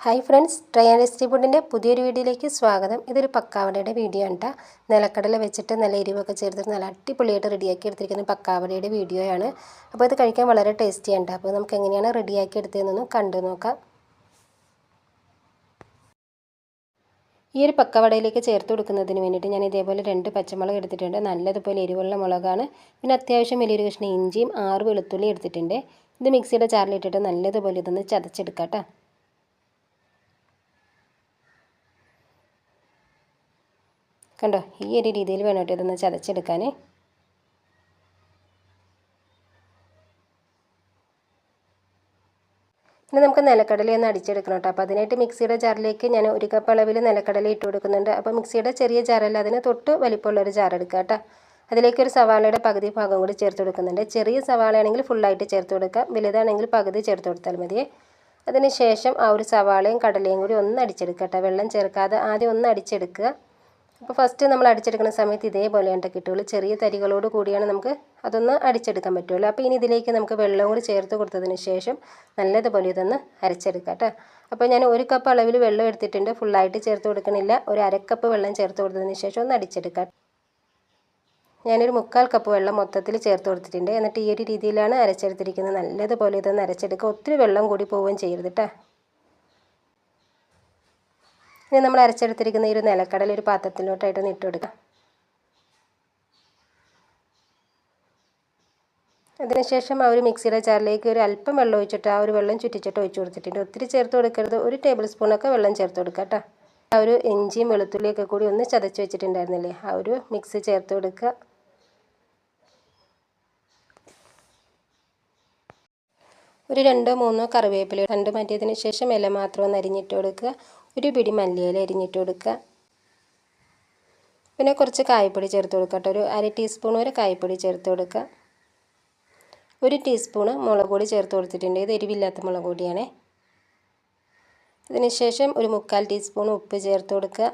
Hi friends try and ഫുഡിന്റെ പുതിയൊരു വീഡിയോയിലേക്ക് സ്വാഗതം. ഇതൊരു പക്കാവടയുടെ വീഡിയോ ആണ് കേട്ടോ നിലക്കടല വെച്ചിട്ട് നല്ല എരിവൊക്കെ ചേർത്തിട്ട് നല്ല അടിപൊളിയായിട്ട് റെഡിയാക്കി എടുത്തിരിക്കുന്ന പക്കാവടയുടെ വീഡിയോയാണ് അപ്പോൾ ഇത് കഴിക്കാൻ വളരെ ടേസ്റ്റി ടേസ്റ്റിയാണ് അപ്പോൾ നമുക്ക് എങ്ങനെയാണ് റെഡിയാക്കി എടുത്തതെന്നൊന്ന് കണ്ടു നോക്കാം. ഈ ഒരു പക്കവടയിലേക്ക് ചേർത്ത് കൊടുക്കുന്നതിന് വേണ്ടിയിട്ട് ഞാൻ ഇതേപോലെ രണ്ട് പച്ചമുളക് എടുത്തിട്ടുണ്ട്. നല്ലതുപോലെ എരിവുള്ള മുളകാണ്. പിന്നെ അത്യാവശ്യം വലിയൊരു കഷ്ണം ഇഞ്ചിയും ആറ് വെളുത്തുള്ളി എടുത്തിട്ടുണ്ട്. ഇത് മിക്സിയുടെ ചാറിലിട്ടിട്ട് നല്ലതുപോലെ ഇതൊന്ന് ചതച്ചെടുക്കാം കേട്ടോ കണ്ടോ ഈ ഒരു രീതിയിൽ വേണം ഇതൊന്ന് ചതച്ചെടുക്കാൻ. ഇനി നമുക്ക് നിലക്കടല ഒന്ന് അടിച്ചെടുക്കണം കേട്ടോ. അപ്പോൾ അതിനായിട്ട് മിക്സിയുടെ ജാറിലേക്ക് ഞാൻ ഒരു കപ്പ് അളവിൽ നിലക്കടല ഇട്ട് കൊടുക്കുന്നുണ്ട്. അപ്പോൾ മിക്സിയുടെ ചെറിയ ജാറല്ല അതിന് തൊട്ട് വലിപ്പമുള്ള ഒരു ജാർ കേട്ടോ. അതിലേക്ക് ഒരു സവാളയുടെ പകുതി ഭാഗം കൂടി ചേർത്ത് കൊടുക്കുന്നുണ്ട്. ചെറിയ സവാളയാണെങ്കിൽ ഫുള്ളായിട്ട് ചേർത്ത് കൊടുക്കാം വലുതാണെങ്കിൽ പകുതി ചേർത്ത് കൊടുത്താൽ മതിയേ അതിനുശേഷം ആ ഒരു സവാളയും കടലയും കൂടി ഒന്ന് അടിച്ചെടുക്കുക കേട്ടോ. വെള്ളം ചേർക്കാതെ ആദ്യം ഒന്ന് അടിച്ചെടുക്കുക. അപ്പോൾ ഫസ്റ്റ് നമ്മൾ അടിച്ചെടുക്കുന്ന സമയത്ത് ഇതേപോലെ എന്റെ കിട്ടുകയുള്ളൂ ചെറിയ തരികളോട് കൂടിയാണ് നമുക്ക് അതൊന്ന് അടിച്ചെടുക്കാൻ പറ്റുള്ളൂ. അപ്പോൾ ഇനി ഇതിലേക്ക് നമുക്ക് വെള്ളം കൂടി ചേർത്ത് കൊടുത്തതിന് ശേഷം നല്ലതുപോലെ ഇതൊന്ന് അരച്ചെടുക്കാം കേട്ടോ. അപ്പോൾ ഞാൻ ഒരു കപ്പ് അളവിൽ വെള്ളം എടുത്തിട്ടുണ്ട്. ഫുള്ളായിട്ട് ചേർത്ത് കൊടുക്കണില്ല. ഒരു അരക്കപ്പ് വെള്ളം ചേർത്ത് കൊടുത്തതിന് ശേഷം ഒന്ന് അടിച്ചെടുക്കാം. ഞാനൊരു മുക്കാൽ കപ്പ് വെള്ളം മൊത്തത്തിൽ ചേർത്ത് കൊടുത്തിട്ടുണ്ട്. എന്നിട്ട് ഈ ഒരു രീതിയിലാണ് അരച്ചെടുത്തിരിക്കുന്നത്. നല്ലതുപോലെ ഇതൊന്ന് അരച്ചെടുക്കുക. ഒത്തിരി വെള്ളം കൂടി പോവുകയും ചെയ്യരുത് കേട്ടോ. ഇനി നമ്മൾ അരച്ചെടുത്തിരിക്കുന്ന ഈ ഒരു നിലക്കടൽ ഒരു പാത്രത്തിലോട്ടായിട്ടൊന്ന് ഇട്ട് കൊടുക്കാം. അതിനുശേഷം ആ ഒരു മിക്സിയുടെ ജാറിലേക്ക് ഒരു അല്പം വെള്ളം ഒഴിച്ചിട്ട് ആ ഒരു വെള്ളം ചുറ്റിച്ചിട്ട് ഒഴിച്ചു കൊടുത്തിട്ടുണ്ട്. ഒത്തിരി ചേർത്ത് കൊടുക്കരുത്. ഒരു ടേബിൾ സ്പൂണൊക്കെ വെള്ളം ചേർത്ത് കൊടുക്കുക കേട്ടോ. ആ ഒരു ഇഞ്ചിയും വെളുത്തുള്ളിയൊക്കെ കൂടി ഒന്ന് ചതച്ച് വെച്ചിട്ടുണ്ടായിരുന്നില്ലേ? ആ ഒരു മിക്സ് ചേർത്ത് കൊടുക്കുക. ഒരു രണ്ടോ മൂന്നോ കറിവേപ്പില രണ്ട് മാറ്റിയതിന് ശേഷം ഇല മാത്രം ഒന്ന് അരിഞ്ഞിട്ട് കൊടുക്കുക. ഒരു പിടി മല്ലിയില അരിഞ്ഞിട്ട് കൊടുക്കുക. പിന്നെ കുറച്ച് കായപ്പൊടി ചേർത്ത് കൊടുക്കുക കേട്ടോ. ഒരു അര ടീസ്പൂൺ വരെ കായപ്പൊടി ചേർത്ത് കൊടുക്കുക. ഒരു ടീസ്പൂണ് മുളക് പൊടി ചേർത്ത് കൊടുത്തിട്ടുണ്ട്. ഇത് എരിവില്ലാത്ത മുളക് പൊടിയാണേ. അതിനുശേഷം ഒരു മുക്കാൽ ടീസ്പൂൺ ഉപ്പ് ചേർത്ത് കൊടുക്കുക.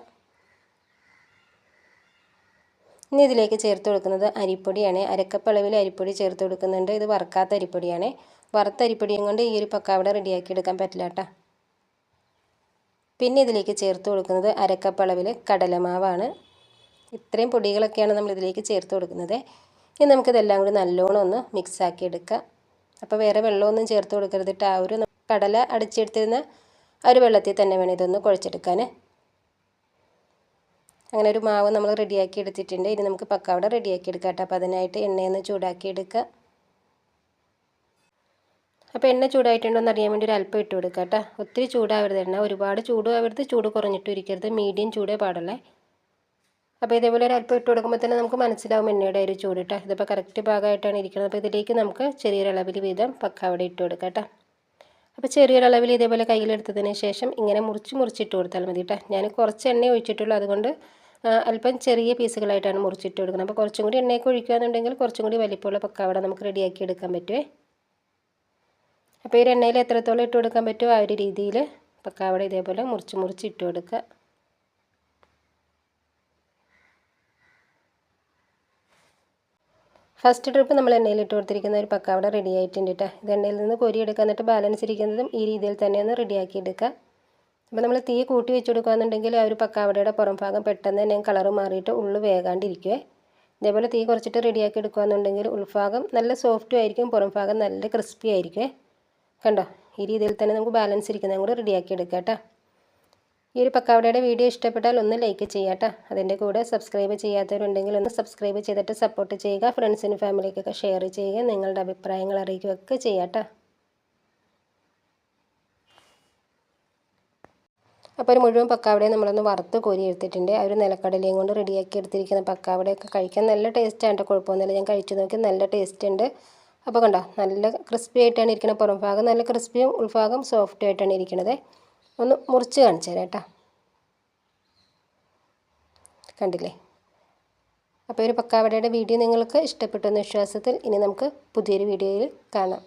ഇനി ഇതിലേക്ക് ചേർത്ത് കൊടുക്കുന്നത് അരിപ്പൊടിയാണ്. അരക്കപ്പ് അളവിൽ അരിപ്പൊടി ചേർത്ത് കൊടുക്കുന്നുണ്ട്. ഇത് വറുക്കാത്ത അരിപ്പൊടിയാണ്. വറുത്ത അരിപ്പൊടിയും കൊണ്ട് ഈ ഒരു പക്കാവട റെഡിയാക്കി എടുക്കാൻ പറ്റില്ല കേട്ടോ. പിന്നെ ഇതിലേക്ക് ചേർത്ത് കൊടുക്കുന്നത് അരക്കപ്പ് അളവിൽ കടലമാവാണ്. ഇത്രയും പൊടികളൊക്കെയാണ് നമ്മൾ ഇതിലേക്ക് ചേർത്ത് കൊടുക്കുന്നത്. ഇനി നമുക്കിതെല്ലാം കൂടി നല്ലോണം ഒന്ന് മിക്സാക്കി എടുക്കാം. അപ്പോൾ വേറെ വെള്ളമൊന്നും ചേർത്ത് കൊടുക്കരുതിട്ട് ആ ഒരു കടല അടിച്ചെടുത്തിരുന്ന ആ ഒരു വെള്ളത്തിൽ തന്നെ വേണം ഇതൊന്ന് കുഴച്ചെടുക്കാൻ അങ്ങനെ ഒരു മാവ് നമ്മൾ റെഡിയാക്കി എടുത്തിട്ടുണ്ട്. ഇനി നമുക്ക് പക്കാവട റെഡിയാക്കി എടുക്കാം കേട്ടോ അപ്പോൾ അതിനായിട്ട് എണ്ണയൊന്ന് ചൂടാക്കി എടുക്കുക അപ്പോൾ എണ്ണ ചൂടായിട്ടുണ്ടോ എന്ന് അറിയാൻ വേണ്ടി ഒരു അല്പം ഇട്ട് കൊടുക്കുക കേട്ടോ. ഒത്തിരി ചൂടാവരുത് എണ്ണ ഒരുപാട് ചൂടാവരുത് ചൂട് കുറഞ്ഞിട്ടും ഇരിക്കരുത്. മീഡിയം ചൂടേ പാടുള്ളേ. അപ്പോൾ ഇതേപോലെ ഒരു അല്പം ഇട്ട് കൊടുക്കുമ്പോൾ തന്നെ നമുക്ക് മനസ്സിലാവും എണ്ണയുടെ ഒരു ചൂട് കേട്ടോ. ഇതിപ്പോൾ കറക്റ്റ് ഭാഗമായിട്ടാണ് ഇരിക്കുന്നത്. അപ്പോൾ ഇതിലേക്ക് നമുക്ക് ചെറിയൊരളവിൽ വീതം പക്കാവട ഇട്ട് കൊടുക്കാം കേട്ടോ. അപ്പോൾ ചെറിയൊരളവിൽ ഇതേപോലെ കയ്യിലെടുത്തതിന് ശേഷം ഇങ്ങനെ മുറിച്ച് മുറിച്ചിട്ട് കൊടുത്താൽ മതി കേട്ടോ. ഞാൻ കുറച്ച് എണ്ണ ഒഴിച്ചിട്ടുള്ളൂ. അതുകൊണ്ട് അല്പം ചെറിയ പീസുകളായിട്ടാണ് മുറിച്ചിട്ട് കൊടുക്കുന്നത്. അപ്പോൾ കുറച്ചും കൂടി എണ്ണയൊക്കെ ഒഴിക്കുകയാണെന്നുണ്ടെങ്കിൽ കുറച്ചും കൂടി വലിപ്പമുള്ള പക്കാവട നമുക്ക് റെഡിയാക്കി എടുക്കാൻ പറ്റുമേ അപ്പോൾ ഈ എണ്ണയിൽ എത്രത്തോളം ഇട്ട് കൊടുക്കാൻ പറ്റുമോ ആ ഒരു രീതിയിൽ പക്കാവട ഇതേപോലെ മുറിച്ച് മുറിച്ച് ഇട്ട് കൊടുക്കുക. ഫസ്റ്റ് ട്രിപ്പ് നമ്മൾ എണ്ണയിൽ ഇട്ട് കൊടുത്തിരിക്കുന്ന ഒരു പക്കാവട റെഡി ആയിട്ടുണ്ട് കേട്ടോ ഇത് എണ്ണയിൽ നിന്ന് കോരിയെടുക്കുക എന്നിട്ട് ബാലൻസ് ഇരിക്കുന്നതും ഈ രീതിയിൽ തന്നെ ഒന്ന് റെഡിയാക്കി എടുക്കുക. അപ്പോൾ നമ്മൾ തീ കൂട്ടി വെച്ച് കൊടുക്കുകയാണെന്നുണ്ടെങ്കിൽ ആ ഒരു പക്കാവടയുടെ പുറം ഭാഗം പെട്ടെന്ന് തന്നെ കളറ് മാറിയിട്ട് ഉള്ളു വേകാണ്ടിരിക്കുവേ. ഇതേപോലെ തീ കുറച്ചിട്ട് റെഡിയാക്കി എടുക്കുകയാണെന്നുണ്ടെങ്കിൽ ഉൾഭാഗം നല്ല സോഫ്റ്റും ആയിരിക്കും പുറം ഭാഗം നല്ല ക്രിസ്പി ആയിരിക്കുമേ കണ്ടോ? ഈ രീതിയിൽ തന്നെ നമുക്ക് ബാലൻസ് ഇരിക്കുന്നതും. കൂടെ റെഡിയാക്കി എടുക്കാം കേട്ടോ. ഈ ഒരു പക്കാവടയുടെ വീഡിയോ ഇഷ്ടപ്പെട്ടാൽ ഒന്ന് ലൈക്ക് ചെയ്യാം കേട്ടോ. അതിന്റെ കൂടെ സബ്സ്ക്രൈബ് ചെയ്യാത്തവരുണ്ടെങ്കിൽ ഒന്ന് സബ്സ്ക്രൈബ് ചെയ്തിട്ട് സപ്പോർട്ട് ചെയ്യുക. ഫ്രണ്ട്സിനും ഫാമിലിക്കൊക്കെ ഷെയർ ചെയ്യുക. നിങ്ങളുടെ അഭിപ്രായങ്ങൾ അറിയിക്കുകയൊക്കെ ചെയ്യാം കേട്ടോ. അപ്പോൾ ഒരു മുഴുവൻ പക്കാവടയും നമ്മളൊന്ന് വറുത്ത് കോരി എടുത്തിട്ടുണ്ട്. ആ ഒരു നിലക്കടലയും കൊണ്ട് റെഡിയാക്കി എടുത്തിരിക്കുന്ന പക്കാവടയൊക്കെ കഴിക്കാൻ നല്ല ടേസ്റ്റാണ് കുഴപ്പമൊന്നുമില്ല. ഞാൻ കഴിച്ചു നോക്കി. നല്ല ടേസ്റ്റ് ഉണ്ട്. അപ്പോൾ കണ്ടോ നല്ല ക്രിസ്പി ആയിട്ടാണ് ഇരിക്കുന്നത് പുറം ഭാഗം നല്ല ക്രിസ്പിയും ഉൾഭാഗം സോഫ്റ്റ് ആയിട്ടാണ് ഇരിക്കുന്നത് ഒന്ന് മുറിച്ച് കാണിച്ചു തരാം കേട്ടോ. കണ്ടില്ലേ? അപ്പോൾ ഒരു പക്കാവടയുടെ വീഡിയോ നിങ്ങൾക്ക് ഇഷ്ടപ്പെട്ടെന്ന വിശ്വാസത്തിൽ ഇനി നമുക്ക് പുതിയൊരു വീഡിയോയിൽ കാണാം.